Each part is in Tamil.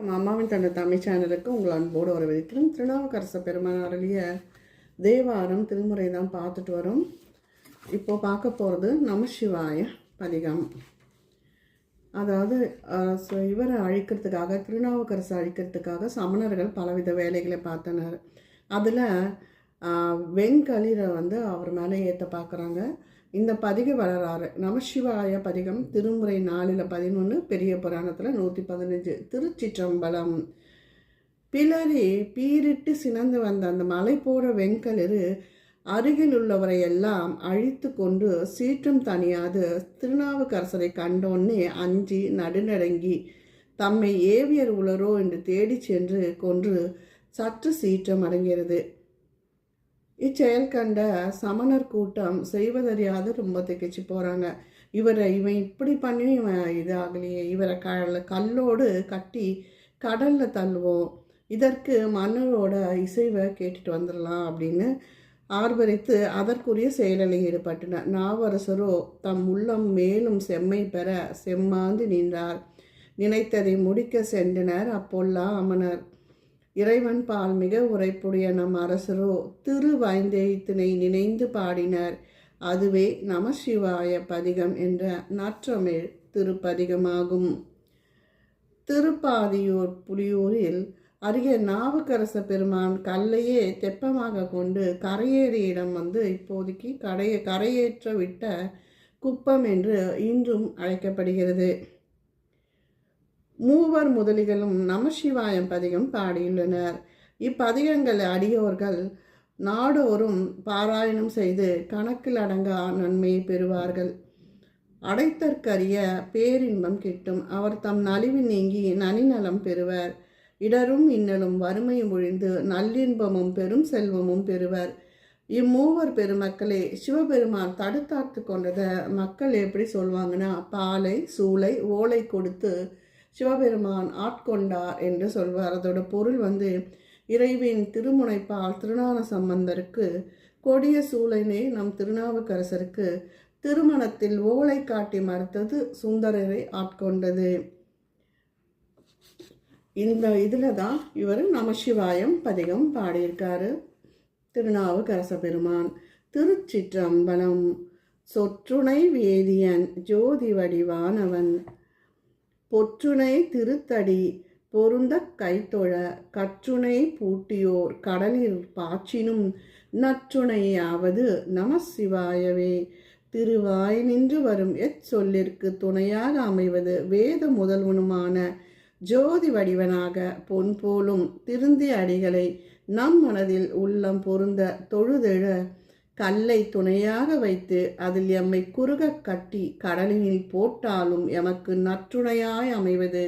நம்ம அம்மாவின் தந்த தமிழ் சேனலுக்கு உங்கள் அன்போடு வரவேற்கிறோம். திருநாவுக்கரச பெருமான் தேவாரம் திருமுறை தான் பார்த்துட்டு வரோம். இப்போ பார்க்க போகிறது நமசிவாய பதிகம். அதாவது இவரை அழிக்கிறதுக்காக திருநாவுக்கரசு அழிக்கிறதுக்காக சமணர்கள் பலவித வேலைகளை பார்த்தனர். அதில் வெண்களிரை வந்து அவர் மேலே ஏற்ற பார்க்குறாங்க. இந்த பதிக வளராறு நமசிவாய பதிகம் திருமுறை நாலில் பதினொன்று பெரிய புராணத்தில் நூற்றி பதினஞ்சு திருச்சிற்றம்பலம். பிளறி பீரிட்டு சினந்து வந்த அந்த மலை போட வெண்களிறு அருகில் உள்ளவரை எல்லாம் அழித்து கொண்டு சீற்றம் தணியாது திருநாவுக்கரசரை கண்டோன்னே அஞ்சி நடுநடங்கி தம்மை ஏவியர் உளரோ? என்று தேடிச் சென்று கொன்று சற்று சீற்றம் அடங்கிறது இச்செயல் கண்ட சமணர் கூட்டம் செய்வதறியாது ரொம்ப திகைச்சு போகிறாங்க இவரை இவன் இப்படி பண்ணி இவன் இது ஆகலையே இவரை க கல்லோடு கட்டி கடலில் தள்ளுவோம். இதற்கு மன்னரோட இசைவை கேட்டுட்டு வந்துடலாம் அப்படின்னு ஆர்வரித்து அதற்குரிய செயலில் ஈடுபட்டனர். நாவரசரோ தம் உள்ளம் மேலும் செம்மை பெற செம்மாந்து நின்றார். நினைத்ததை முடிக்க சென்றனர் அப்போல்லாம் அமனர் இறைவன் பால் மிக உரைப்புடைய நம் அரசரோ திரு திருவாய்ந்தெழுத்தினை நினைந்து பாடினர். அதுவே நமசிவாய பதிகம் என்ற நற்றமிழ் திருப்பதிகமாகும். திருப்பாதியூர் புலியூரில் அருகே நாவுக்கரச பெருமான் கல்லையே தெப்பமாக கொண்டு கரையேறிய இடம் வந்து இப்போதைக்கு கடையை கரையேற்ற விட்ட குப்பம் என்று இன்றும் அழைக்கப்படுகிறது. மூவர் முதலிகளும் நமசிவாயம் பதிகம் பாடியுள்ளனர். இப்பதிகங்கள் அடியோர்கள் நாடோறும் பாராயணம் செய்து கணக்கில் அடங்கா நன்மையை பெறுவார்கள். அடைத்தற்கரிய பேரின்பம் கிட்டும் அவர் தம் நலிவு நீங்கி நனிநலம் பெறுவர். இடரும் இன்னலும் வறுமையும் ஒழிந்து நல்லின்பமும் பெரும் செல்வமும் பெறுவர். இம்மூவர் பெருமக்களே சிவபெருமான் தடுத்தாத்து கொண்டதை மக்கள் எப்படி சொல்வாங்கன்னா பாலை சூளை ஓலை கொடுத்து சிவபெருமான் ஆட்கொண்டார் என்று சொல்வார். அதோட பொருள் வந்து இறைவின் திருமுனைப்பால் திருநான சம்பந்தருக்கு கொடிய சூளைனே நம் திருநாவுக்கரசருக்கு திருமணத்தில் ஓலை காட்டி மறுத்தது சுந்தரரை ஆட்கொண்டது. இந்த இதில் தான் இவர் நமசிவாயம் பதிகம் பாடியிருக்காரு. திருநாவுக்கரச பெருமான் திருச்சிற்றம்பலம் சொற்றுணை வேதியன் ஜோதி வடிவானவன் பொற்றுணை திருத்தடி பொருந்த கைத்தொழ கற்றுணை பூட்டியோர் கடலில் பாய்ச்சினும் நற்றுணையாவது நமசிவாயவே. திருவாய் நின்று வரும் எச்சொல்லிற்கு துணையாக அமைவது வேத முதல்வனுமான ஜோதி வடிவனாக பொன் போலும் திருந்திய அடிகளை நம் மனதில் உள்ளம் பொருந்த தொழுதெழ கல்லை துணையாக வைத்து அதில் எம்மை குறுக கட்டி கடலினில் போட்டாலும் எமக்கு நற்றுணையாய் அமைவது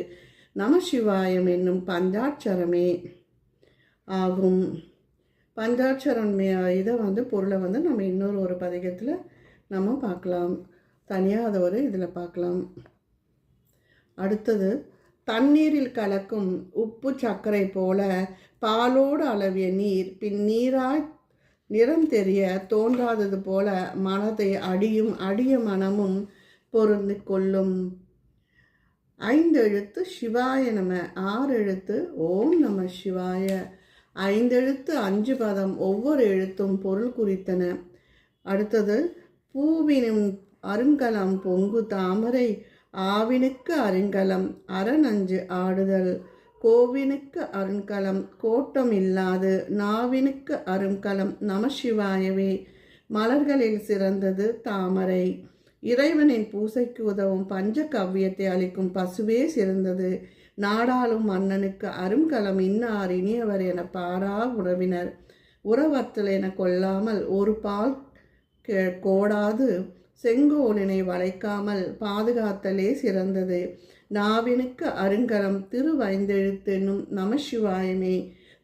நமசிவாயம் என்னும் பஞ்சாட்சரமே ஆகும். பஞ்சாட்சரம் இதை வந்து பொருளை வந்து நம்ம இன்னொரு ஒரு பதிகத்தில் நம்ம பார்க்கலாம். தனியாக அதை ஒரு இதில் பார்க்கலாம். அடுத்தது தண்ணீரில் கலக்கும் உப்பு சர்க்கரை போல பாலோடு அளவிய நீர் பின் நீராய் நிறம் தெரிய தோன்றாதது போல மனதை அடியும் அடிய மனமும் பொருந்து கொள்ளும். ஐந்தெழுத்து சிவாய நம ஆறு எழுத்து ஓம் நம சிவாய. ஐந்தெழுத்து அஞ்சு பதம் ஒவ்வொரு எழுத்தும் பொருள் குறித்தன. அடுத்தது பூவினும் அருங்கலம் பொங்கு தாமரை ஆவினுக்கு அருங்கலம் அரணஞ்சு ஆடுதல். கோவினுக்கு அருண்கலம் கோட்டம் இல்லாது நாவினுக்கு அருங்கலம் நமசிவாயவே மலர்களில் சிறந்தது தாமரை. இறைவனின் பூசைக்கு உதவும் பஞ்ச கவ்வியத்தை அளிக்கும் பசுவே சிறந்தது. நாடாளும் மன்னனுக்கு அருங்கலம் இன்னார் இனியவர் என பாரா உறவினர். உறவத்தில் என கொள்ளாமல் ஒரு பால் கே- கோடாது. செங்கோலினை வளைக்காமல் பாதுகாத்தலே சிறந்தது. நாவினுக்கு அருங்கலம் திருவைந்தெழுத்தென்னும் நமசிவாயமே.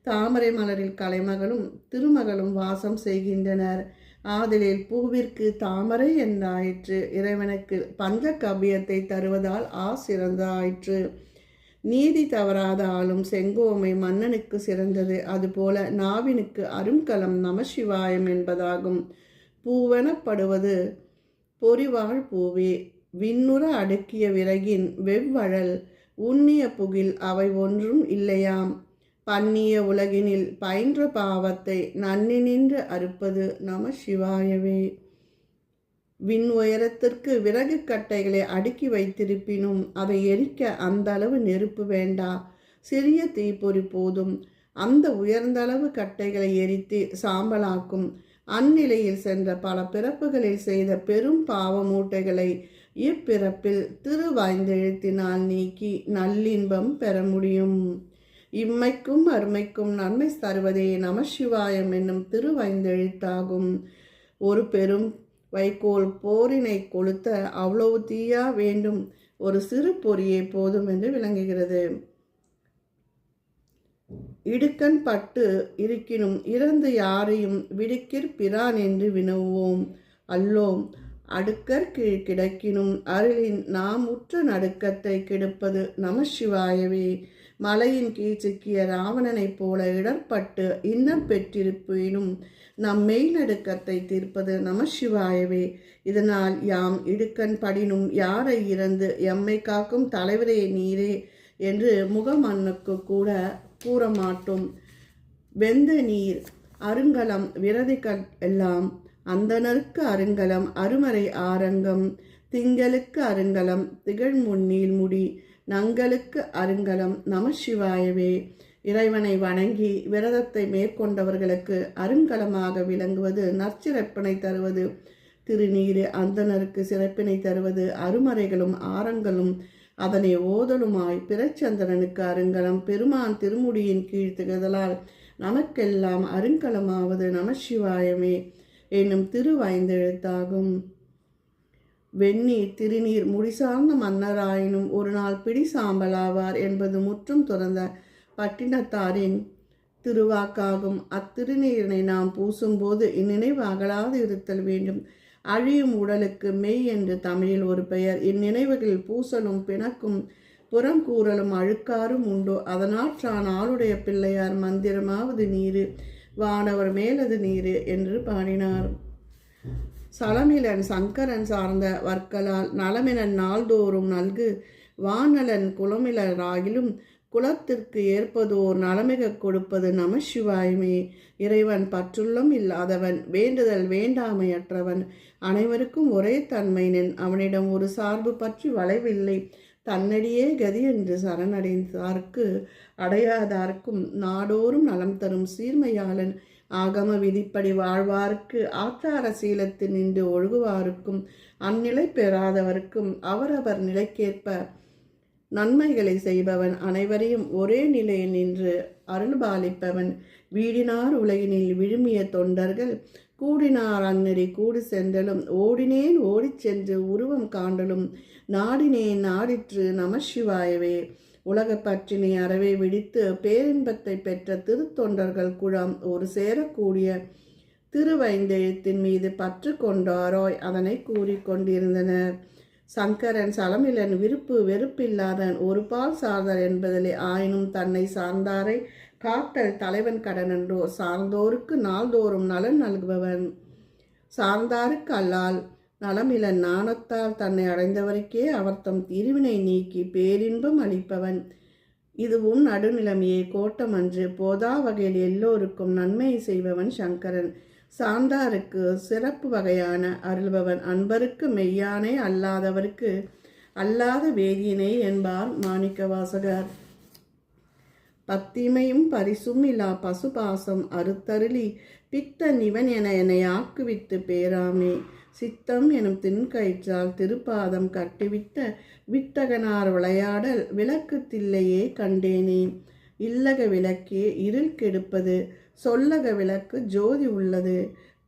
தாமரை மலரில் கலைமகளும் திருமகளும் வாசம் செய்கின்றனர். ஆதலில் பூவிற்கு தாமரை என்றாயிற்று இறைவனுக்கு பஞ்ச கவ்யத்தை தருவதால் ஆ சிறந்தாயிற்று. நீதி தவறாத ஆளும் செங்கோமை மன்னனுக்கு சிறந்தது. அதுபோல நாவினுக்கு அருங்கலம் நமசிவாயம் என்பதாகும். பூவெனப்படுவது பொறிவாழ் பூவே. விண்ணுற அடுக்கிய விறகின் வெவ்வழல் உண்ணிய புகில் அவை ஒன்றும் இல்லையாம். பண்ணிய உலகினில் பயின்ற பாவத்தை நன்னி நின்று அறுப்பது நம சிவாயவே. விண் உயரத்திற்கு விறகு கட்டைகளை அடுக்கி வைத்திருப்பினும் அதை எரிக்க அந்த அளவு நெருப்பு வேண்டா. சிறிய தீப்பொறி போதும். அந்த உயர்ந்தளவு கட்டைகளை எரித்து சாம்பலாக்கும். அந்நிலையில் சென்ற பல பிறப்புகளில் செய்த பெரும் பாவ மூட்டைகளை இப்பிறப்பில் திருவாய்ந்தெழுத்தினால் நீக்கி நல்லின்பம் பெற முடியும் இம்மைக்கும் அருமைக்கும் நன்மை தருவதே நமசிவாயம் என்னும் திருவைந்தெழுத்தாகும் ஒரு பெரும் வைக்கோல் போரினை கொளுத்த அவ்வளவு தீயா வேண்டும். ஒரு சிறு பொறியே போதும் என்று விளங்குகிறது. இடுக்கண் பட்டு இருக்கினும் இறந்து யாரையும் விடுக்கிற் பிரான் என்று வினவுவோம். அல்லோம் அடுக்கற் கீழ் கிடக்கினும் அருளின் நாம் உற்ற நடுக்கத்தை கெடுப்பது நம சிவாயவே மலையின் கீழ் சிக்கிய ராவணனைப் போல இடர்பட்டு இன்னம் பெற்றிருப்பினும் நம் மெய்நடுக்கத்தை தீர்ப்பது நம சிவாயவே இதனால் யாம் இடுக்கண் படினும் யாரை இறந்து எம்மை காக்கும் தலைவரே நீரே என்று முகமண்ணுக்கு கூட கூற மாட்டோம் வெந்த நீர் அருங்கலம் விரதிகள் எல்லாம் அந்தனருக்கு அருங்கலம் அருமறை ஆரங்கம். திங்களுக்கு அருங்கலம் திகழ் முன்னீல் முடி. நங்களுக்கு அருங்கலம் நம சிவாயவே இறைவனை வணங்கி விரதத்தை மேற்கொண்டவர்களுக்கு அருங்கலமாக விளங்குவது நற்சிறப்பினை தருவது. திருநீரு அந்தனருக்கு சிறப்பினை தருவது. அருமறைகளும் ஆரங்களும் அதனை ஓதலுமாய் பிறச்சந்திரனுக்கு அருங்கலம். பெருமான் திருமுடியின் கீழ் திகழ்தலால் நமக்கெல்லாம் அருங்கலமாவது நமசிவாயமே. என்னும் திருவாய்ந்தெழுத்தாகும் வெந்நீர் திருநீர் முடிசார்ந்த மன்னராயினும் ஒரு நாள் பிடி சாம்பலாவார் என்பது முற்றும் துறந்த பட்டினத்தாரின் திருவாக்காகும். அத்திருநீரினை நாம் பூசும்போது இந்நினைவு அகலாது இருத்தல் வேண்டும். அழியும் உடலுக்கு மெய் என்று தமிழில் ஒரு பெயர். இந்நினைவுகளில் பூசலும் பிணக்கும் புறம் கூறலும் அழுக்காரும் உண்டோ? அதனாற்றான் ஆளுடைய பிள்ளையார் மந்திரமாவது நீரு. வானவர் மேலது நீரு என்று பாடினார். சலமிலன் சங்கரன் சார்ந்த வர்க்கலால் நலமினன் நாள்தோறும் நல்கு வானலன் குளமிலராகிலும் குலத்திற்கு ஏற்பதோர் நலமிக கொடுப்பது நம சிவாயுமே இறைவன் பற்றுள்ளம் இல்லாதவன் வேண்டுதல் வேண்டாமையற்றவன். அனைவருக்கும் ஒரே தன்மையினன் அவனிடம் ஒரு சார்பு பற்றி வளைவில்லை. தன்னடியே கதி என்று சரணடைந்தார்க்கு அடையாதார்க்கும் நாடோறும் நலம் தரும் சீர்மையாளன். ஆகம விதிப்படி வாழ்வார்க்கு ஆச்சார சீலத்தில் நின்று ஒழுகுவாருக்கும். அந்நிலை பெறாதவர்க்கும் அவரவர் நிலைக்கேற்ப நன்மைகளை செய்பவன். அனைவரையும் ஒரே நிலையில் நின்று அருள்பாலிப்பவன். வீடினார் உலகினில் விழுமிய தொண்டர்கள். கூடினார் அன்னடி கூடி சென்றலும். ஓடினேன் ஓடிச் சென்று உருவம் காண்டலும். நாடினேன் நாடிற்று நமசிவாயவே. உலக பற்றினை அறவே விடித்து பேரின்பத்தை பெற்ற திருத்தொண்டர்கள் குழாம். ஒரு சேரக்கூடிய திருவைந்தெழுத்தின் மீது பற்று கொண்டாரோய் அதனை கூறிக்கொண்டிருந்தனர் சங்கரன் சலமிலன் விருப்பு வெறுப்பில்லாதன் ஒரு பால் சார்ந்தார் என்பதிலே ஆயினும் தன்னை சார்ந்தாரை காத்தல் தலைவன் கடனென்றோ சார்ந்தோருக்கு நாள்தோறும் நலன் நல்குபவன். சார்ந்தாருக்கு அல்லால் நலமில நாணத்தால் தன்னை அடைந்தவருக்கே அவர் தம் திருவினை நீக்கி பேரின்பம் அளிப்பவன். இதுவும் நடுநிலைமையை கோட்டமன்று போதா வகையில் எல்லோருக்கும் நன்மை செய்பவன் சங்கரன். சாந்தாருக்கு சிறப்பு வகையான அருள்பவன். அன்பருக்கு மெய்யானே அல்லாதவருக்கு அல்லாத வேதியினை என்பார் மாணிக்க வாசகர் பத்திமையும் பரிசும் இல்லா பசுபாசம் அறுத்தருளி பித்த நிவன் என என்னை ஆக்குவித்து பேராமே. சித்தம் எனும் தின்கயிற்றால் திருப்பாதம் கட்டிவிட்ட வித்தகனார் விளையாடல் விளக்கு தில்லையே கண்டேனே. இல்லக விளக்கே இருள் கெடுப்பது சொல்லக விளக்கு ஜோதி உள்ளது.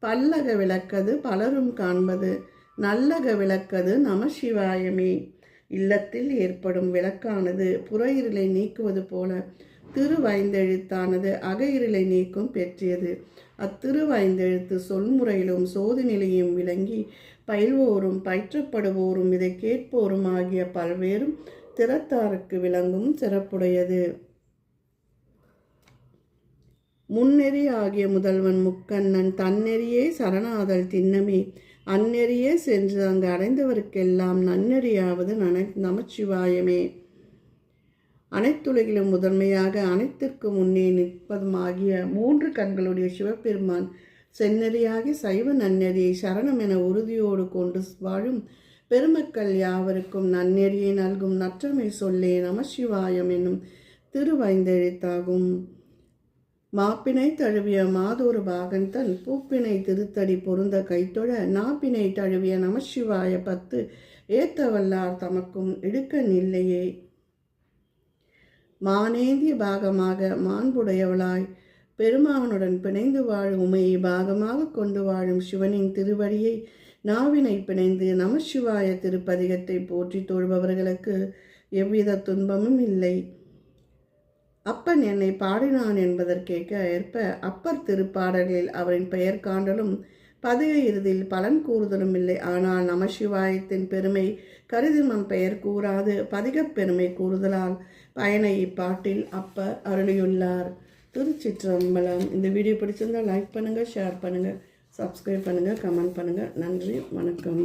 பல்லக விளக்கது பலரும் காண்பது நல்லக விளக்கது நம சிவாயமே. இல்லத்தில் ஏற்படும் விளக்கானது புற இருளை நீக்குவது போல திருவைந்தெழுத்தானது அக நீக்கும் பெற்றியது. அத்திருவைந்தெழுத்து சொல்முறையிலும் சோதிநிலையும் விளங்கி பயில்வோரும் பயிற்றப்படுவோரும் இதை கேட்போரும் ஆகிய பல்வேறும் திறத்தாருக்கு விளங்கும் சிறப்புடையது. முன்னெறி ஆகிய முதல்வன் முக்கண்ணன் தன்னெறியே சரணாதல் திண்ணமே. அந்நெறியே சென்று அங்கு அடைந்தவருக்கெல்லாம் நன்னெறியாவது நன நமச்சிவாயமே. அனைத்துலகிலும் முதன்மையாக அனைத்திற்கும் முன்னே நிற்பதுமாகிய மூன்று கண்களுடைய சிவபெருமான் செந்நெறியாகி சைவ நன்னெறியை சரணம் என உறுதியோடு கொண்டு வாழும் பெருமக்கள் யாவருக்கும் நன்னெறியை நல்கும் நற்றமை சொல்லே நமசிவாயம் என்னும் திருவைந்தெழுத்தாகும். மாப்பினை தழுவிய மாதொரு பாகன் தன் பூப்பினை திருத்தடி பொருந்த கைத்தொழ நாப்பினை தழுவிய நமசிவாய பத்து ஏத்தவல்லார் தமக்கும் இடுக்க நில்லையே மானேந்திய பாகமாக மாண்புடையவளாய் பெருமாவனுடன் பிணைந்து வாழும் உமையை பாகமாக கொண்டு வாழும் சிவனின் திருவடியை நாவினை பிணைந்து நமசிவாய திருப்பதிகத்தை போற்றி தொழுபவர்களுக்கு எவ்வித துன்பமும் இல்லை. அப்பன் என்னை பாடினான் என்பதற்கேற்க ஏற்ப அப்பர் திருப்பாடலில் அவரின் பெயர் காண்டலும் பதிக இறுதியில் பலன் கூறுதலும் இல்லை. ஆனால் நமசிவாயத்தின் பெருமை கருதி நம் பெயர் கூறாது பதிகப் பெருமை கூறுதலால் பயனை இப்பாட்டில் அப்பர் அருளியுள்ளார். திருச்சிற்றம்பலம். இந்த வீடியோ பிடிச்சிருந்தா லைக் பண்ணுங்கள் ஷேர் பண்ணுங்கள் சப்ஸ்கிரைப் பண்ணுங்கள் கமெண்ட் பண்ணுங்கள் நன்றி வணக்கம்.